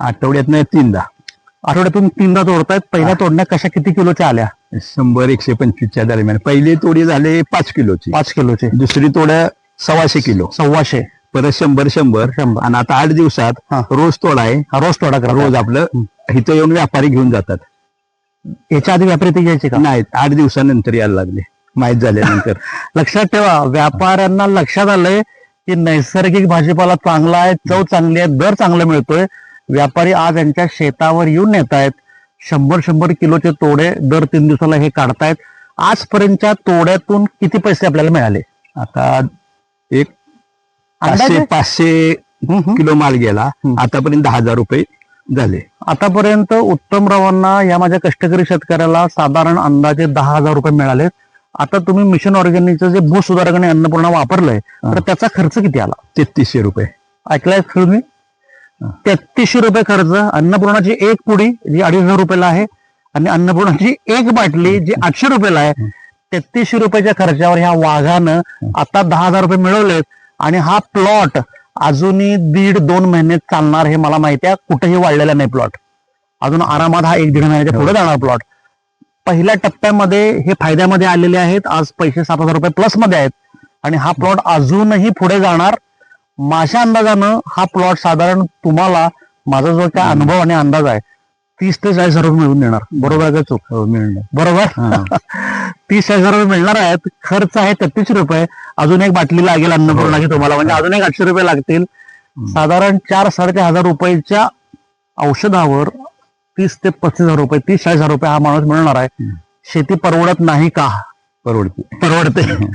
आठवड्यातनं तीनदा. आठवड्यातून तीनदा तोडतायत. पहिल्या तोडण्या कशा किती किलोच्या आल्या? शंभर एकशे पंचवीसच्या दरम्यान. पहिली तोडी झाले पाच किलोची. पाच किलोचे. दुसरी तोड्या सव्वाशे किलो. सव्वाशे. परत शंभर शंभर. शंभर. आणि आता आठ दिवसात. रोज तोडा आहे. रोज तोडा करा रोज आपलं इथं येऊन व्यापारी घेऊन जातात. याच्या आधी व्यापारी ते घ्यायचे का? नाही आठ दिवसानंतर यायला लागले. माहीत झाल्यानंतर. लक्षात ठेवा व्यापाऱ्यांना लक्षात आलंय की नैसर्गिक भाजीपाला चांगला आहे चव चांगली आहे दर चांगला मिळतोय. व्यापारी आज यांच्या शेतावर येऊन नेत आहेत शंभर शंभर किलोचे तोडे दर तीन दिवसाला हे काढतायत. आजपर्यंतच्या तोड्यातून किती पैसे आपल्याला मिळाले? आता एक पाचशे पाचशे. किलो माल गेला. आतापर्यंत दहा हजार रुपये झाले. आतापर्यंत उत्तमरावांना या माझ्या कष्टकरी शेतकऱ्याला साधारण अंदाजे दहा हजार रुपये मिळाले आता तुम्ही मिशन ऑर्गॅनिकचं जे भू सुधारक आणि अन्नपूर्णा वापरलंय तर त्याचा खर्च किती आला? तेहतीसशे रुपये. ऐकलाय तुम्ही? तेहतीसशे रुपये खर्च अन्नपूर्णाची एक पुडी जी अडीच हजार रुपयाला आहे आणि अन्नपूर्णाची एक बाटली जी आठशे रुपयाला आहे. तेहतीसशे रुपयाच्या खर्चावर ह्या वाघानं आता दहा हजार रुपये मिळवलेत आणि हा प्लॉट अजूनही दीड दोन महिने चालणार हे मला माहिती आहे. कुठेही वाढलेला नाही प्लॉट. अजून आरामात हा एक दीड महिन्याच्या पुढे जाणार प्लॉट. पहिल्या टप्प्यामध्ये हे फायद्यामध्ये आलेले आहेत. आज पैसे सात हजार रुपये प्लसमध्ये आहेत. आणि हा प्लॉट अजूनही पुढे जाणार. माझ्या अंदाजानं हा प्लॉट साधारण तुम्हाला माझा जो काय अनुभव आणि अंदाज आहे तीस ते चाळीस हजार रुपये मिळून देणार. बरोबर आहे का चूक? हो मिळणार बरोबर. तीस हजार रुपये मिळणार आहेत. खर्च आहे तेहतीसशे रुपये. अजून एक बाटली लागेल अन्नपूर्णाची तुम्हाला. म्हणजे अजून एक आठशे रुपये लागतील. साधारण चार साडेचार हजार रुपयाच्या औषधावर तीस ते पस्तीस हजार रुपये तीस चाळीस हजार रुपये हा माणूस मिळणार आहे. शेती परवडत नाही का? परवडते. परवडते.